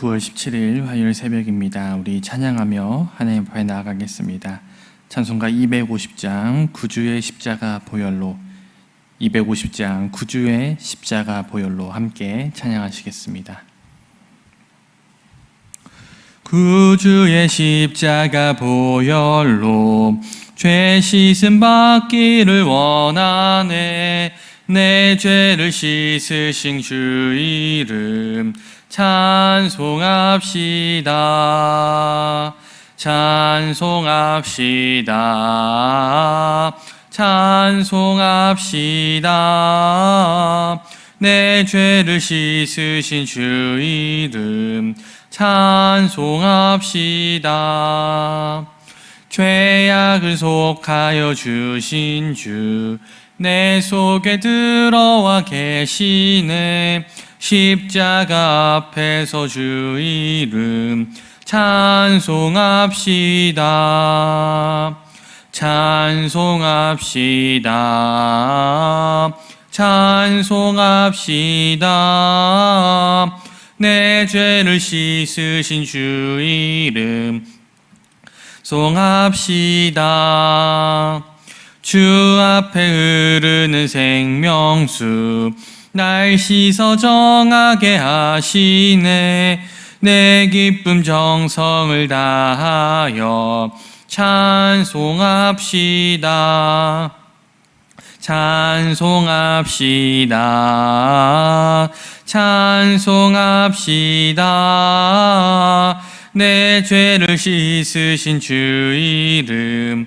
9월 17일 화요일 새벽입니다. 우리 찬양하며 하나님 앞에 나아가겠습니다. 찬송가 250장 구주의 십자가 보혈로 250장 구주의 십자가 보혈로 함께 찬양하시겠습니다. 구주의 십자가 보혈로 죄 씻음 받기를 원하네 내 죄를 씻으신 주 이름 찬송합시다. 찬송합시다. 찬송합시다. 내 죄를 씻으신 주 이름 찬송합시다. 죄악을 속하여 주신 주 내 속에 들어와 계시네 십자가 앞에서 주 이름 찬송합시다. 찬송합시다. 찬송합시다. 내 죄를 씻으신 주 이름 송합시다 주 앞에 흐르는 생명수 날 씻어 정하게 하시네. 내 기쁨 정성을 다하여 찬송합시다. 찬송합시다. 찬송합시다. 내 죄를 씻으신 주 이름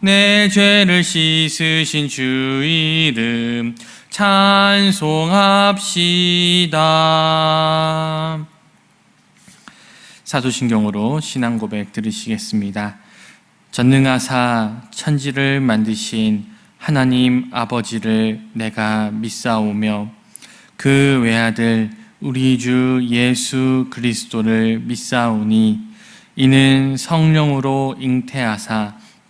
내 죄를 씻으신 주 이름 찬송합시다 사도신경으로 신앙 고백 들으시겠습니다. 전능하사 천지를 만드신 하나님 아버지를 내가 믿사오며 그 외아들 우리 주 예수 그리스도를 믿사오니 이는 성령으로 잉태하사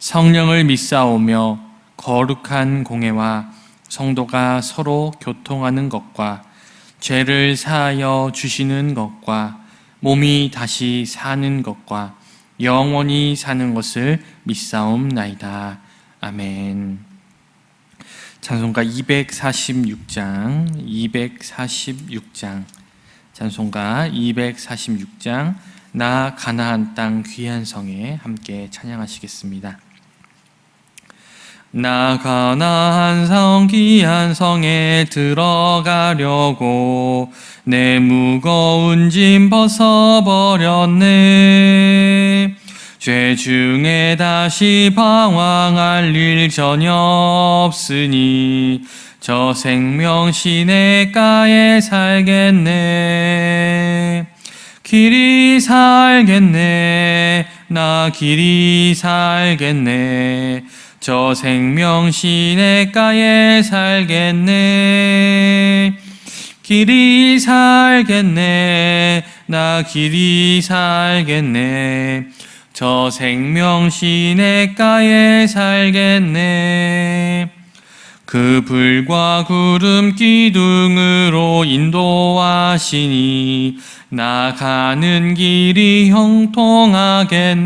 성령을 믿사오며 거룩한 공회와 성도가 서로 교통하는 것과 죄를 사하여 주시는 것과 몸이 다시 사는 것과 영원히 사는 것을 믿사옵나이다. 아멘. 찬송가 246장, 246장, 찬송가 246장, 나 가나안 땅 귀한 성에 함께 찬양하시겠습니다. 나 가나안 성 귀한 성에 들어가려고 내 무거운 짐 벗어버렸네. 죄 중에 다시 방황할 일 전혀 없으니 저 생명 시내가에 살겠네. 길이 살겠네. 나 길이 살겠네. 저 생명 시내가에 살겠네. 길이 살겠네. 나 길이 살겠네. 저 생명 시내가에 살겠네. 그 불과 구름 기둥으로 인도하시니 나가는 길이 형통하겠네.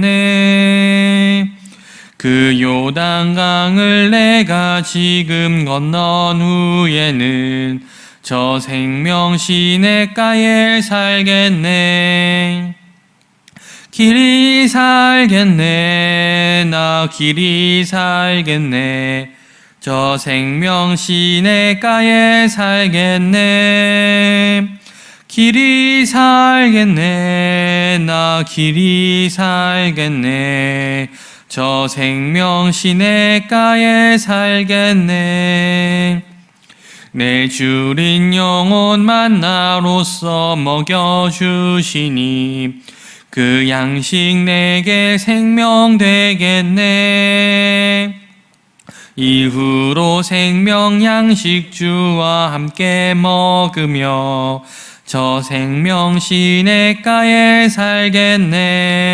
그 요단강을 내가 지금 건넌 후에는 저 생명 시내가에 살겠네. 길이 살겠네 나 길이 살겠네 저 생명 시내가에 살겠네. 길이 살겠네. 나 길이 살겠네. 저 생명 시내가에 살겠네. 내 주린 영혼 만나로서 먹여주시니 그 양식 내게 생명 되겠네 이후로 생명 양식 주와 함께 먹으며 저 생명 시내가에 살겠네.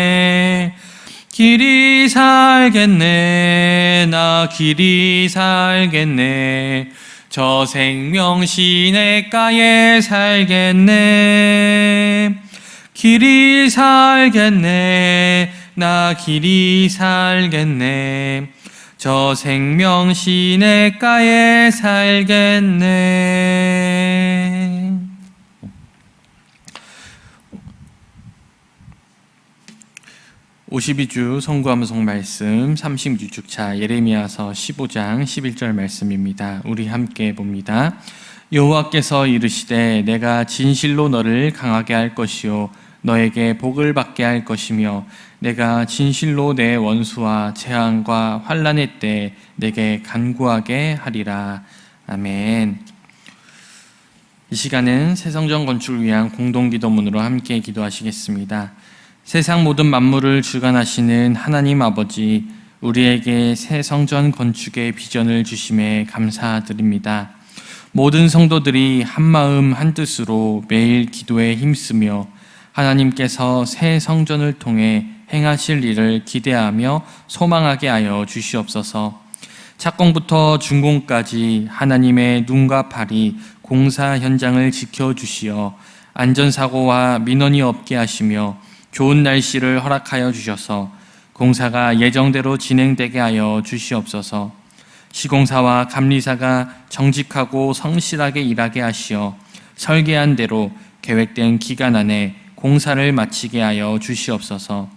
길이 살겠네. 나 길이 살겠네. 저 생명 시내가에 살겠네. 길이 살겠네. 나 길이 살겠네 저 생명 시내가에 살겠네 52주 성구함성 말씀 36주차 예레미야서 15장 11절 말씀입니다. 우리 함께 봅니다. 여호와께서 이르시되 내가 진실로 너를 강하게 할 것이요 너에게 복을 받게 할 것이며 내가 진실로 내 원수와 재앙과 환란의 때 내게 간구하게 하리라. 아멘. 이 시간은 새성전 건축을 위한 공동 기도문으로 함께 기도하시겠습니다. 세상 모든 만물을 주관하시는 하나님 아버지, 우리에게 새 성전 건축의 비전을 주심에 감사드립니다. 모든 성도들이 한 마음 한 뜻으로 매일 기도에 힘쓰며 하나님께서 새 성전을 통해 행하실 일을 기대하며 소망하게 하여 주시옵소서. 착공부터 준공까지 하나님의 눈과 발이 공사 현장을 지켜 주시어 안전사고와 민원이 없게 하시며 좋은 날씨를 허락하여 주셔서 공사가 예정대로 진행되게 하여 주시옵소서. 시공사와 감리사가 정직하고 성실하게 일하게 하시어 설계한 대로 계획된 기간 안에 공사를 마치게 하여 주시옵소서.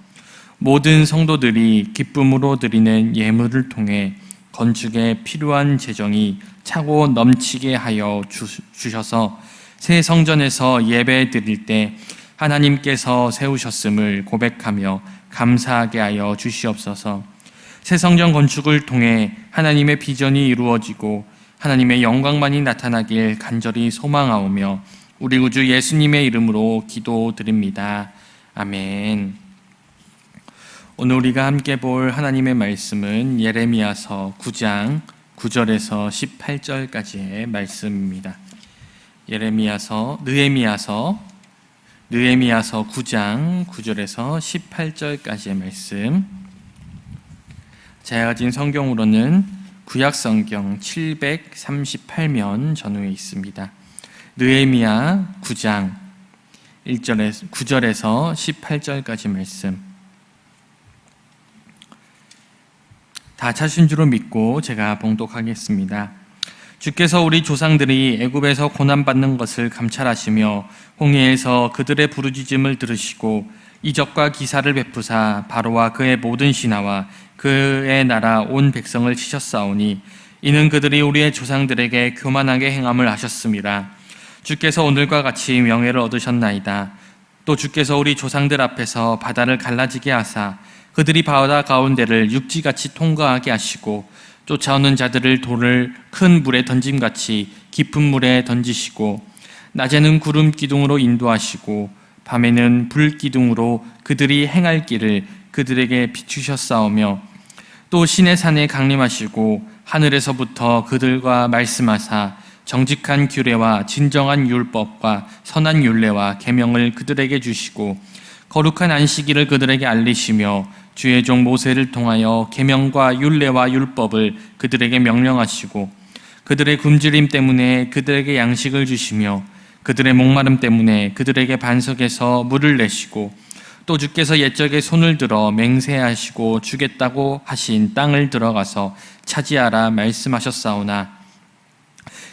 모든 성도들이 기쁨으로 드리는 예물을 통해 건축에 필요한 재정이 차고 넘치게 하여 주, 주셔서 새 성전에서 예배 드릴 때 하나님께서 세우셨음을 고백하며 감사하게 하여 주시옵소서. 새 성전 건축을 통해 하나님의 비전이 이루어지고 하나님의 영광만이 나타나길 간절히 소망하오며 우리 구주 예수님의 이름으로 기도드립니다. 아멘. 오늘 우리가 함께 볼 하나님의 말씀은 예레미야서 9장 9절에서 18절까지의 말씀입니다. 예레미야서 느헤미야서 느헤미야서 9장 9절에서 18절까지의 말씀. 제가 가진 성경으로는 구약 성경 738면 전후에 있습니다. 느헤미야 9장 1절에서 9절에서 18절까지 말씀. 다 찾으신 줄로 믿고 제가 봉독하겠습니다. 주께서 우리 조상들이 애굽에서 고난 받는 것을 감찰하시며 홍해에서 그들의 부르짖음을 들으시고 이적과 기사를 베푸사 바로와 그의 모든 신하와 그의 나라 온 백성을 치셨사오니 이는 그들이 우리의 조상들에게 교만하게 행함을 하셨습니다. 주께서 오늘과 같이 명예를 얻으셨나이다. 또 주께서 우리 조상들 앞에서 바다를 갈라지게 하사 그들이 바다 가운데를 육지같이 통과하게 하시고 쫓아오는 자들을 돌을 큰 물에 던짐같이 깊은 물에 던지시고 낮에는 구름 기둥으로 인도하시고 밤에는 불 기둥으로 그들이 행할 길을 그들에게 비추셨사오며 또 신의 산에 강림하시고 하늘에서부터 그들과 말씀하사 정직한 규례와 진정한 율법과 선한 율례와 계명을 그들에게 주시고 거룩한 안식일을 그들에게 알리시며 주의 종 모세를 통하여 계명과 율례와 율법을 그들에게 명령하시고 그들의 굶주림 때문에 그들에게 양식을 주시며 그들의 목마름 때문에 그들에게 반석에서 물을 내시고 또 주께서 옛적에 손을 들어 맹세하시고 주겠다고 하신 땅을 들어가서 차지하라 말씀하셨사오나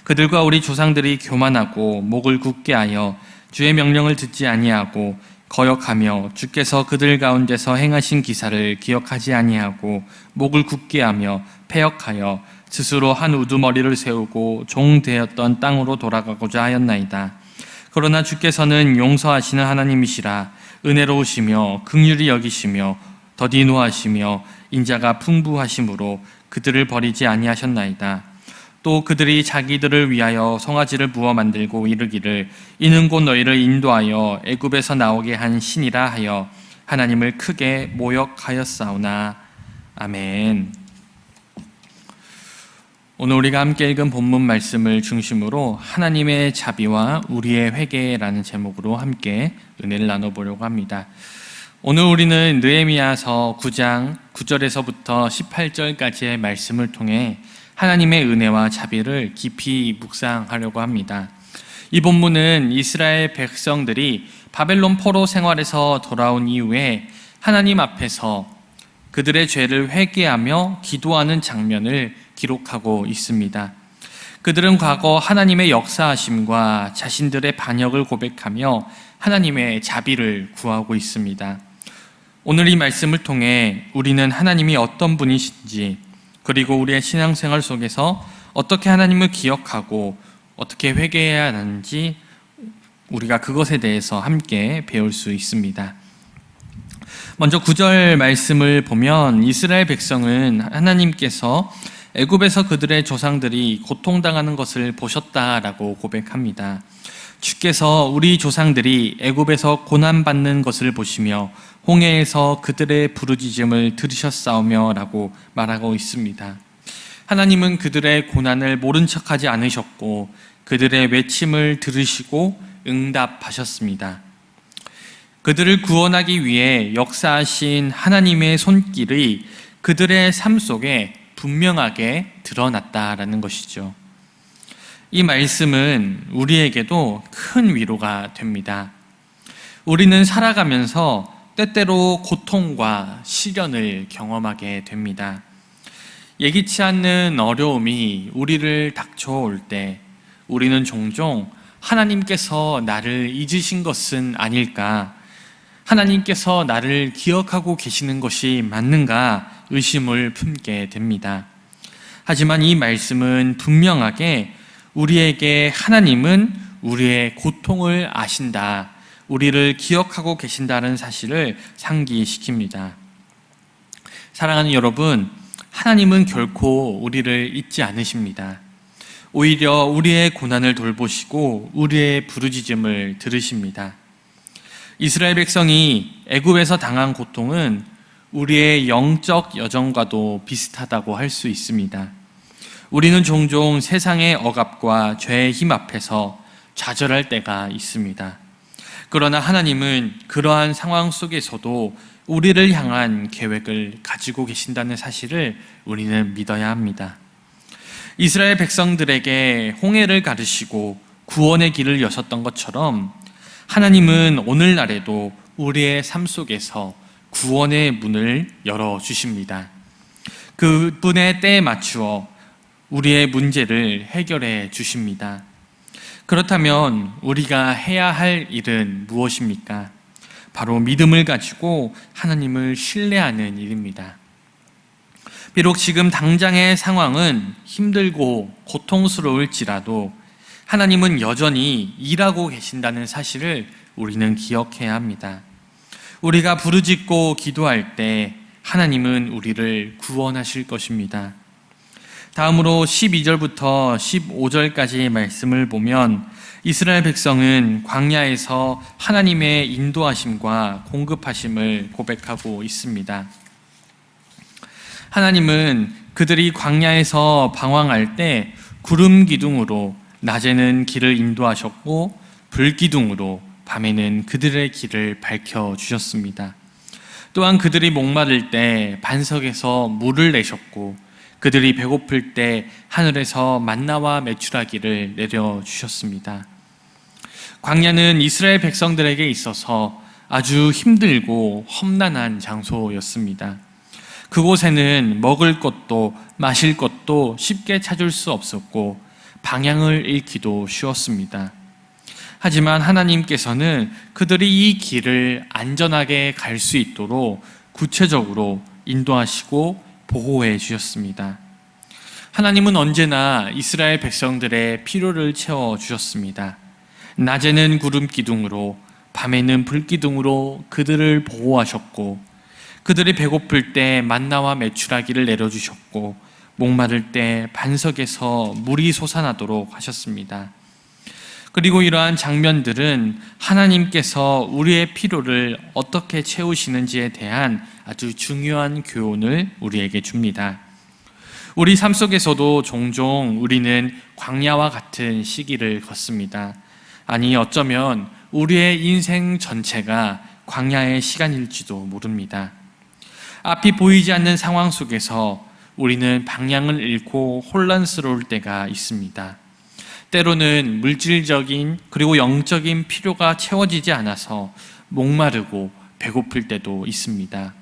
그들과 우리 조상들이 교만하고 목을 굳게 하여 주의 명령을 듣지 아니하고 거역하며 주께서 그들 가운데서 행하신 기사를 기억하지 아니하고 목을 굳게 하며 패역하여 스스로 한 우두머리를 세우고 종 되었던 땅으로 돌아가고자 하였나이다. 그러나 주께서는 용서하시는 하나님이시라 은혜로우시며 긍휼히 여기시며 더디 노하시며 인자가 풍부하심으로 그들을 버리지 아니하셨나이다. 또 그들이 자기들을 위하여 송아지를 부어 만들고 이르기를 이는 곧 너희를 인도하여 애굽에서 나오게 한 신이라 하여 하나님을 크게 모욕하였사오나 아멘. 오늘 우리가 함께 읽은 본문 말씀을 중심으로 하나님의 자비와 우리의 회개라는 제목으로 함께 은혜를 나눠보려고 합니다. 오늘 우리는 느헤미야서 9장 9절에서부터 18절까지의 말씀을 통해 하나님의 은혜와 자비를 깊이 묵상하려고 합니다. 이 본문은 이스라엘 백성들이 바벨론 포로 생활에서 돌아온 이후에 하나님 앞에서 그들의 죄를 회개하며 기도하는 장면을 기록하고 있습니다. 그들은 과거 하나님의 역사하심과 자신들의 반역을 고백하며 하나님의 자비를 구하고 있습니다. 오늘 이 말씀을 통해 우리는 하나님이 어떤 분이신지 그리고 우리의 신앙생활 속에서 어떻게 하나님을 기억하고 어떻게 회개해야 하는지 우리가 그것에 대해서 함께 배울 수 있습니다. 먼저 구절 말씀을 보면 이스라엘 백성은 하나님께서 애굽에서 그들의 조상들이 고통당하는 것을 보셨다라고 고백합니다. 주께서 우리 조상들이 애굽에서 고난 받는 것을 보시며 홍해에서 그들의 부르짖음을 들으셨사오며라고 말하고 있습니다. 하나님은 그들의 고난을 모른 척하지 않으셨고 그들의 외침을 들으시고 응답하셨습니다. 그들을 구원하기 위해 역사하신 하나님의 손길이 그들의 삶 속에 분명하게 드러났다라는 것이죠. 이 말씀은 우리에게도 큰 위로가 됩니다. 우리는 살아가면서 때때로 고통과 시련을 경험하게 됩니다. 예기치 않는 어려움이 우리를 닥쳐올 때 우리는 종종 하나님께서 나를 잊으신 것은 아닐까? 하나님께서 나를 기억하고 계시는 것이 맞는가 의심을 품게 됩니다. 하지만 이 말씀은 분명하게 우리에게 하나님은 우리의 고통을 아신다. 우리를 기억하고 계신다는 사실을 상기시킵니다. 사랑하는 여러분, 하나님은 결코 우리를 잊지 않으십니다. 오히려 우리의 고난을 돌보시고 우리의 부르짖음을 들으십니다. 이스라엘 백성이 애굽에서 당한 고통은 우리의 영적 여정과도 비슷하다고 할 수 있습니다. 우리는 종종 세상의 억압과 죄의 힘 앞에서 좌절할 때가 있습니다. 그러나 하나님은 그러한 상황 속에서도 우리를 향한 계획을 가지고 계신다는 사실을 우리는 믿어야 합니다. 이스라엘 백성들에게 홍해를 가르시고 구원의 길을 여셨던 것처럼 하나님은 오늘날에도 우리의 삶 속에서 구원의 문을 열어 주십니다. 그분의 때에 맞추어 우리의 문제를 해결해 주십니다. 그렇다면 우리가 해야 할 일은 무엇입니까? 바로 믿음을 가지고 하나님을 신뢰하는 일입니다. 비록 지금 당장의 상황은 힘들고 고통스러울지라도 하나님은 여전히 일하고 계신다는 사실을 우리는 기억해야 합니다. 우리가 부르짖고 기도할 때 하나님은 우리를 구원하실 것입니다. 다음으로 12절부터 15절까지의 말씀을 보면 이스라엘 백성은 광야에서 하나님의 인도하심과 공급하심을 고백하고 있습니다. 하나님은 그들이 광야에서 방황할 때 구름 기둥으로 낮에는 길을 인도하셨고 불 기둥으로 밤에는 그들의 길을 밝혀 주셨습니다. 또한 그들이 목마를 때 반석에서 물을 내셨고 그들이 배고플 때 하늘에서 만나와 메추라기를 내려 주셨습니다. 광야는 이스라엘 백성들에게 있어서 아주 힘들고 험난한 장소였습니다. 그곳에는 먹을 것도 마실 것도 쉽게 찾을 수 없었고 방향을 잃기도 쉬웠습니다. 하지만 하나님께서는 그들이 이 길을 안전하게 갈 수 있도록 구체적으로 인도하시고 보호해 주셨습니다. 하나님은 언제나 이스라엘 백성들의 필요를 채워 주셨습니다. 낮에는 구름 기둥으로, 밤에는 불 기둥으로 그들을 보호하셨고, 그들이 배고플 때 만나와 메추라기를 내려 주셨고, 목마를 때 반석에서 물이 솟아나도록 하셨습니다. 그리고 이러한 장면들은 하나님께서 우리의 필요를 어떻게 채우시는지에 대한 아주 중요한 교훈을 우리에게 줍니다. 우리 삶 속에서도 종종 우리는 광야와 같은 시기를 걷습니다. 아니, 어쩌면 우리의 인생 전체가 광야의 시간일지도 모릅니다. 앞이 보이지 않는 상황 속에서 우리는 방향을 잃고 혼란스러울 때가 있습니다. 때로는 물질적인 그리고 영적인 필요가 채워지지 않아서 목마르고 배고플 때도 있습니다.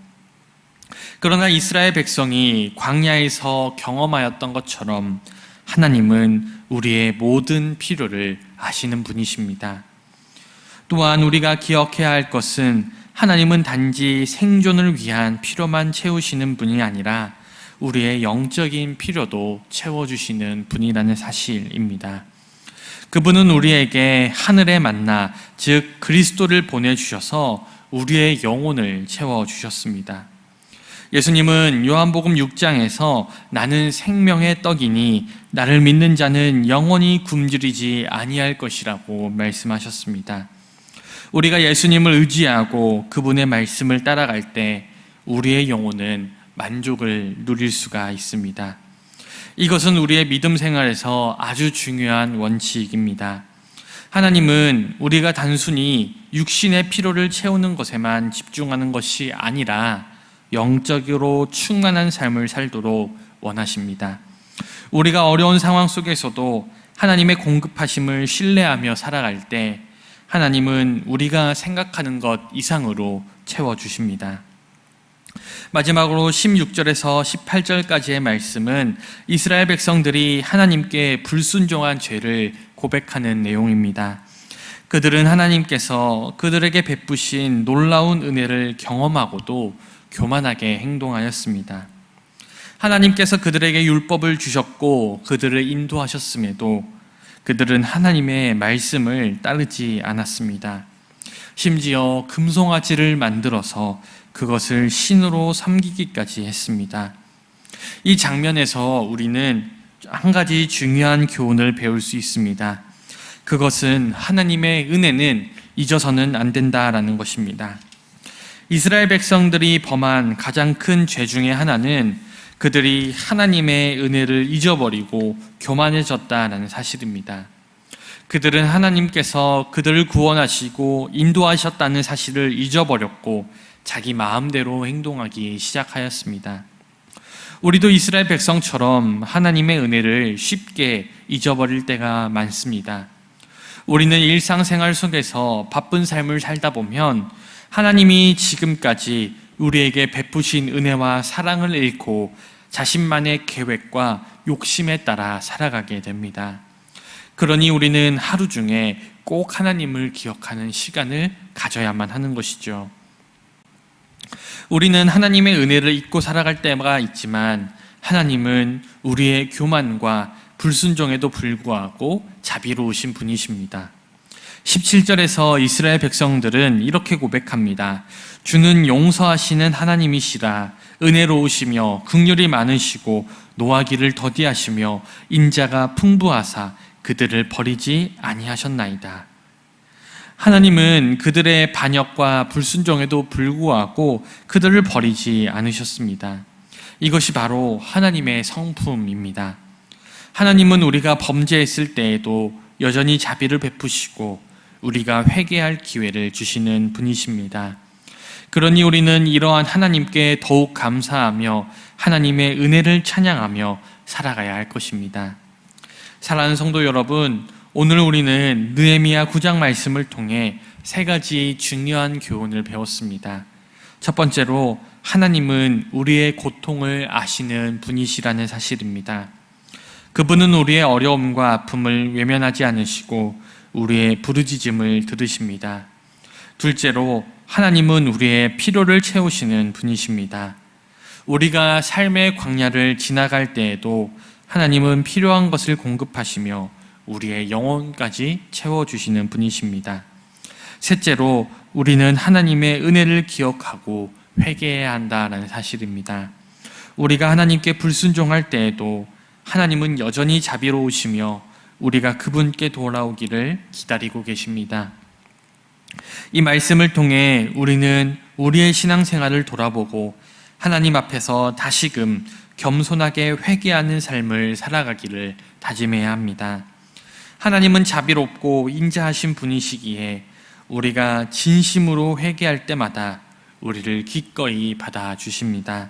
그러나 이스라엘 백성이 광야에서 경험하였던 것처럼 하나님은 우리의 모든 필요를 아시는 분이십니다. 또한 우리가 기억해야 할 것은 하나님은 단지 생존을 위한 필요만 채우시는 분이 아니라 우리의 영적인 필요도 채워주시는 분이라는 사실입니다. 그분은 우리에게 하늘의 만나, 즉 그리스도를 보내주셔서 우리의 영혼을 채워주셨습니다. 예수님은 요한복음 6장에서 나는 생명의 떡이니 나를 믿는 자는 영원히 굶주리지 아니할 것이라고 말씀하셨습니다. 우리가 예수님을 의지하고 그분의 말씀을 따라갈 때 우리의 영혼은 만족을 누릴 수가 있습니다. 이것은 우리의 믿음 생활에서 아주 중요한 원칙입니다. 하나님은 우리가 단순히 육신의 피로를 채우는 것에만 집중하는 것이 아니라 영적으로 충만한 삶을 살도록 원하십니다. 우리가 어려운 상황 속에서도 하나님의 공급하심을 신뢰하며 살아갈 때 하나님은 우리가 생각하는 것 이상으로 채워주십니다. 마지막으로 16절에서 18절까지의 말씀은 이스라엘 백성들이 하나님께 불순종한 죄를 고백하는 내용입니다. 그들은 하나님께서 그들에게 베푸신 놀라운 은혜를 경험하고도 교만하게 행동하였습니다. 하나님께서 그들에게 율법을 주셨고 그들을 인도하셨음에도 그들은 하나님의 말씀을 따르지 않았습니다. 심지어 금송아지를 만들어서 그것을 신으로 섬기기까지 했습니다. 이 장면에서 우리는 한 가지 중요한 교훈을 배울 수 있습니다. 그것은 하나님의 은혜는 잊어서는 안 된다라는 것입니다. 이스라엘 백성들이 범한 가장 큰 죄 중의 하나는 그들이 하나님의 은혜를 잊어버리고 교만해졌다라는 사실입니다. 그들은 하나님께서 그들을 구원하시고 인도하셨다는 사실을 잊어버렸고 자기 마음대로 행동하기 시작하였습니다. 우리도 이스라엘 백성처럼 하나님의 은혜를 쉽게 잊어버릴 때가 많습니다. 우리는 일상생활 속에서 바쁜 삶을 살다 보면 하나님이 지금까지 우리에게 베푸신 은혜와 사랑을 잃고 자신만의 계획과 욕심에 따라 살아가게 됩니다. 그러니 우리는 하루 중에 꼭 하나님을 기억하는 시간을 가져야만 하는 것이죠. 우리는 하나님의 은혜를 잊고 살아갈 때가 있지만 하나님은 우리의 교만과 불순종에도 불구하고 자비로우신 분이십니다. 17절에서 이스라엘 백성들은 이렇게 고백합니다. 주는 용서하시는 하나님이시라 은혜로우시며 극률이 많으시고 노하기를 더디하시며 인자가 풍부하사 그들을 버리지 아니하셨나이다. 하나님은 그들의 반역과 불순종에도 불구하고 그들을 버리지 않으셨습니다. 이것이 바로 하나님의 성품입니다. 하나님은 우리가 범죄했을 때에도 여전히 자비를 베푸시고 우리가 회개할 기회를 주시는 분이십니다. 그러니 우리는 이러한 하나님께 더욱 감사하며 하나님의 은혜를 찬양하며 살아가야 할 것입니다. 사랑하는 성도 여러분, 오늘 우리는 느헤미야 9장 말씀을 통해 세 가지 중요한 교훈을 배웠습니다. 첫 번째로 하나님은 우리의 고통을 아시는 분이시라는 사실입니다. 그분은 우리의 어려움과 아픔을 외면하지 않으시고 우리의 부르짖음을 들으십니다. 둘째로 하나님은 우리의 필요를 채우시는 분이십니다. 우리가 삶의 광야를 지나갈 때에도 하나님은 필요한 것을 공급하시며 우리의 영혼까지 채워주시는 분이십니다. 셋째로 우리는 하나님의 은혜를 기억하고 회개해야 한다라는 사실입니다. 우리가 하나님께 불순종할 때에도 하나님은 여전히 자비로우시며 우리가 그분께 돌아오기를 기다리고 계십니다. 이 말씀을 통해 우리는 우리의 신앙생활을 돌아보고 하나님 앞에서 다시금 겸손하게 회개하는 삶을 살아가기를 다짐해야 합니다. 하나님은 자비롭고 인자하신 분이시기에 우리가 진심으로 회개할 때마다 우리를 기꺼이 받아 주십니다.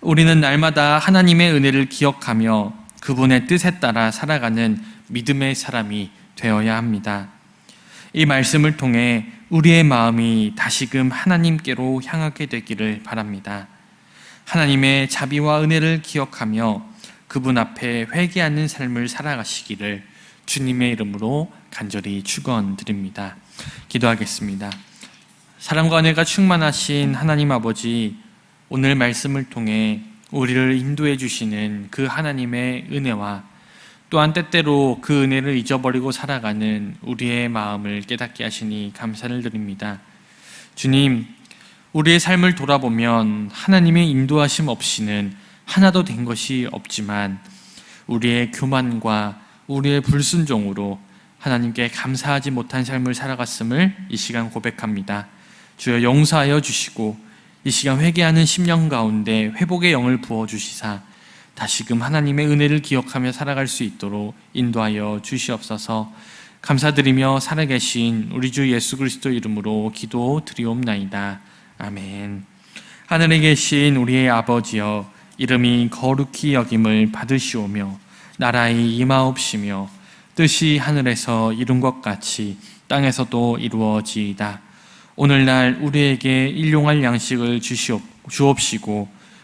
우리는 날마다 하나님의 은혜를 기억하며 그분의 뜻에 따라 살아가는 믿음의 사람이 되어야 합니다. 이 말씀을 통해 우리의 마음이 다시금 하나님께로 향하게 되기를 바랍니다. 하나님의 자비와 은혜를 기억하며 그분 앞에 회개하는 삶을 살아가시기를 주님의 이름으로 간절히 축원드립니다. 기도하겠습니다. 사랑과 은혜가 충만하신 하나님 아버지 오늘 말씀을 통해 우리를 인도해 주시는 그 하나님의 은혜와 또한 때때로 그 은혜를 잊어버리고 살아가는 우리의 마음을 깨닫게 하시니 감사를 드립니다. 주님, 우리의 삶을 돌아보면 하나님의 인도하심 없이는 하나도 된 것이 없지만 우리의 교만과 우리의 불순종으로 하나님께 감사하지 못한 삶을 살아갔음을 이 시간 고백합니다. 주여 용서하여 주시고 이 시간 회개하는 심령 가운데 회복의 영을 부어 주시사 다시금 하나님의 은혜를 기억하며 살아갈 수 있도록 인도하여 주시옵소서. 감사드리며 살아계신 우리 주 예수 그리스도 이름으로 기도 드리옵나이다. 아멘. 하늘에 계신 우리의 아버지여 이름이 거룩히 여김을 받으시오며 나라의 임하옵시며 뜻이 하늘에서 이룬 것 같이 땅에서도 이루어지이다. 오늘날 우리에게 일용할 양식을 주시옵, 주옵시고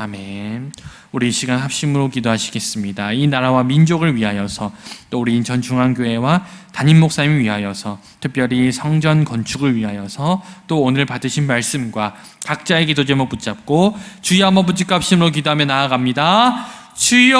아멘. 우리 이 시간 합심으로 기도하시겠습니다. 이 나라와 민족을 위하여서 또 우리 인천 중앙교회와 담임 목사님 위하여서 특별히 성전 건축을 위하여서 또 오늘 받으신 말씀과 각자의 기도 제목 붙잡고 주여 한번 붙잡고 합심으로 기도하며 나아갑니다. 주여